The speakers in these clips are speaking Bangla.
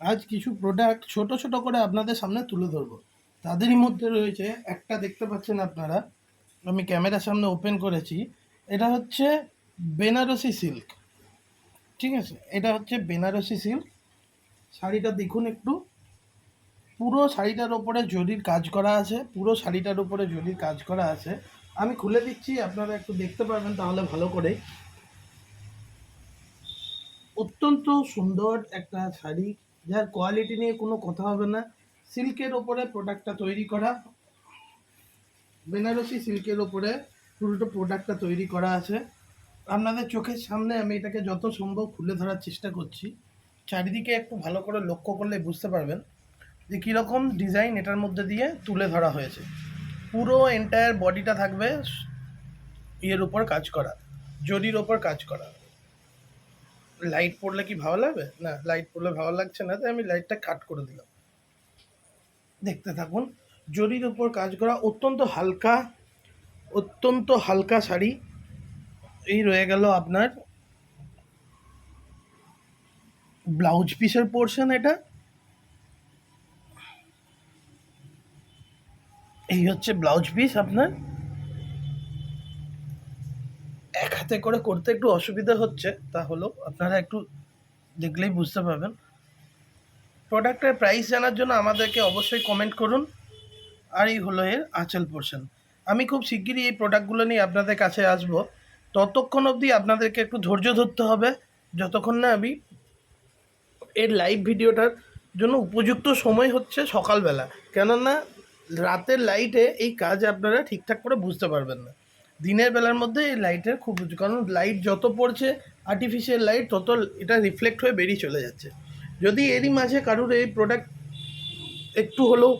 আজ কিছু প্রোডাক্ট ছোট ছোট করে আপনাদের সামনে তুলে ধরবো। তাদেরই মধ্যে রয়েছে, একটা দেখতে পাচ্ছেন আপনারা, আমি ক্যামেরার সামনে ওপেন করেছি। এটা হচ্ছে বেনারসি সিল্ক ঠিক আছে? এটা হচ্ছে বেনারসি সিল্ক শাড়িটা দেখুন একটু। পুরো শাড়িটার ওপরে জরির কাজ করা আছে, পুরো শাড়িটার উপরে জরির কাজ করা আছে। আমি খুলে দিচ্ছি, আপনারা একটু দেখতে পারবেন তাহলে ভালো করে অত্যন্ত সুন্দর একটা শাড়ি যার কোয়ালিটি নিয়ে কোনো কথা হবে না। সিল্কের ওপরে প্রোডাক্টটা তৈরি করা। বেনারসি সিল্কের ওপরে পুরোটা প্রোডাক্টটা তৈরি করা আছে। আপনাদের চোখের সামনে আমি এটাকে যত সম্ভব খুলে ধরার চেষ্টা করছি। চারিদিকে একটু ভালো করে লক্ষ্য করলে বুঝতে পারবেন যে কীরকম ডিজাইন এটার মধ্যে দিয়ে তুলে ধরা হয়েছে। পুরো এন্টায়ার বডিটা থাকবে ইয়ের উপর কাজ করা জরির ওপর কাজ করা। লাইট পড়লে কি ভালো লাগবে? না লাইট পড়লে ভালো লাগছে না, তাই আমি লাইটটা কাট করে দিলাম। দেখতে থাকুন, জরির উপর কাজ করা অত্যন্ত হালকা অত্যন্ত হালকা শাড়ি। এই রয়ে গেল আপনার ব্লাউজ পিসের পোর্শন এটা। এই হচ্ছে ব্লাউজ পিস আপনার। হাতে করে করতে একটু অসুবিধা হচ্ছে, তা হলো আপনারা একটু দেখলেই বুঝতে পারবেন। প্রোডাক্টের প্রাইস জানার জন্য আমাদেরকে অবশ্যই কমেন্ট করুন। আর এই হলো এর আঁচল পোর্শন আমি খুব শিগগিরই এই প্রোডাক্টগুলো নিয়ে আপনাদের কাছে আসব। ততক্ষণ অবধি আপনাদেরকে একটু ধৈর্য ধরতে হবে। যতক্ষণ না আমি এর লাইভ ভিডিওটার জন্য উপযুক্ত সময় হচ্ছে সকালবেলা। কেননা রাতের লাইটে এই কাজ আপনারা ঠিকঠাক করে বুঝতে পারবেন না। দিনের বেলার মধ্যে এই লাইটের খুব, কারণ লাইট যত পড়ছে আর্টিফিশিয়াল লাইট তত এটা রিফ্লেক্ট হয়ে বেরিয়ে চলে যাচ্ছে। যদি এরই মাঝে কারুর এই প্রোডাক্ট একটু হলেও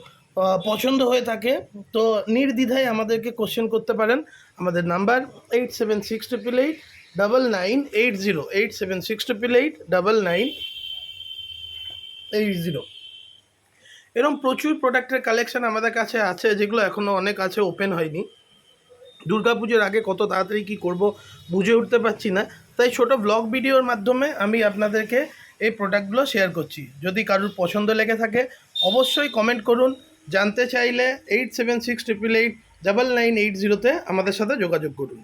পছন্দ হয়ে থাকে, তো নির্দ্বিধায় আমাদেরকে কোশ্চেন করতে পারেন। আমাদের number eight seven six triple eight double nine eight zero eight seven six triple eight double nine eight zero এরকম প্রচুর প্রোডাক্টের কালেকশন আমাদের কাছে আছে, যেগুলো এখনও অনেক আছে ওপেন হয়নি। দুর্গাপুজোর আগে কত তাড়াতাড়ি কী করব বুঝে উঠতে পারছি না। তাই ছোট ব্লগ ভিডিওর মাধ্যমে আমি আপনাদেরকে এই প্রোডাক্টগুলো শেয়ার করছি। যদি কারোর পছন্দ লেগে থাকে, অবশ্যই কমেন্ট করুন। জানতে চাইলে eight seven six triple eight double nine eight জিরোতে আমাদের সাথে যোগাযোগ করুন।